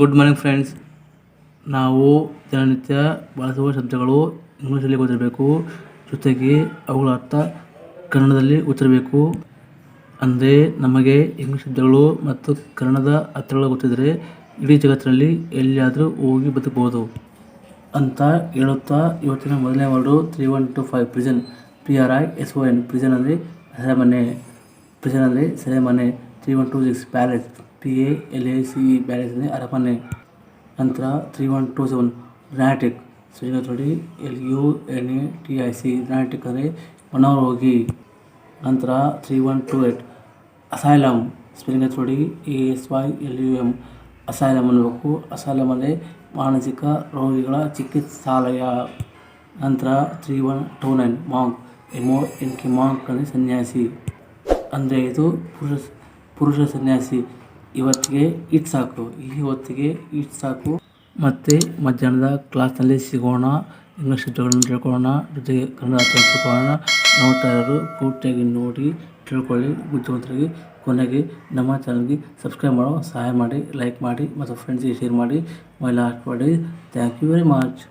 Good morning friends ನಾವು ದಿನನಿತ್ಯ ಬಳಸುವ ಶಬ್ದಗಳು ಇಂಗ್ಲೀಷಲ್ಲಿ ಗೊತ್ತಿರಬೇಕು. ಜೊತೆಗೆ ಅವುಗಳ ಅರ್ಥ ಕನ್ನಡದಲ್ಲಿ ಗೊತ್ತಿರಬೇಕು. ಅಂದರೆ ನಮಗೆ ಇಂಗ್ಲೀಷ್ ಶಬ್ದಗಳು ಮತ್ತು ಕನ್ನಡದ ಅರ್ಥಗಳು ಗೊತ್ತಿದ್ದರೆ ಇಡೀ ಜಗತ್ತಿನಲ್ಲಿ ಎಲ್ಲಿಯಾದರೂ ಹೋಗಿ ಬದುಕಬಹುದು ಅಂತ ಹೇಳುತ್ತಾ ಇವತ್ತಿನ ಮೊದಲನೇ word three one two five prison P R I S O N prison ಅಂದರೆ ಸೆರೆಮನೆ. ಪ್ರಿಸನ್ ಅಂದರೆ ಸೆರೆಮನೆ. Three one two six palace P A L A C palace ಅಂದರೆ ಅರಮನೆ ನಂತರ three one two seven lunatic spelling ನೋಡಿ L U N A T I C lunatic ಅಂದರೆ ಹೋಗಿ ನಂತರ three one two eight asylum spelling ನೋಡಿ A S Y L U M asylum ಅನ್ನಬೇಕು. Asylum ಅಂದರೆ ಮಾನಸಿಕ ರೋಗಿಗಳ ಚಿಕಿತ್ಸಾಲಯ. ನಂತರ three one two nine monk M O N K monk ಅಂದರೆ ಸನ್ಯಾಸಿ. ಅಂದರೆ ಇದು ಪುರುಷ ಪುರುಷ ಸನ್ಯಾಸಿ. ಇವತ್ತಿಗೆ ಇಟ್ ಸಾಕು. ಇವತ್ತಿಗೆ ಇಟ್ ಸಾಕು. ಮತ್ತೆ ಮಧ್ಯಾಹ್ನದ ಕ್ಲಾಸ್ನಲ್ಲಿ ಸಿಗೋಣ. ಇಂಗ್ಲೀಷ್ ಶಬ್ದಗಳನ್ನು ತಿಳ್ಕೊಳ್ಳೋಣ. ಜೊತೆಗೆ ಕನ್ನಡ ತಿಳ್ಕೊಳ್ಳೋಣ. ನೋಡ್ತಾ ಇರೋರು ಪೂರ್ತಿಯಾಗಿ ನೋಡಿ, ತಿಳ್ಕೊಳ್ಳಿ. ಬುದ್ಧಿವಂತರಾಗಿ ಕೊನೆಗೆ ನಮ್ಮ ಚಾನಲ್ಗೆ ಸಬ್ಸ್ಕ್ರೈಬ್ ಮಾಡೋ, ಸಹಾಯ ಮಾಡಿ, ಲೈಕ್ ಮಾಡಿ, ಮತ್ತು ಫ್ರೆಂಡ್ಸಿಗೆ ಶೇರ್ ಮಾಡಿ. ಮೊಬೈಲ್ ಹಾಕಿ ಮಾಡಿ ಥ್ಯಾಂಕ್ ಯು ವೆರಿ ಮಚ್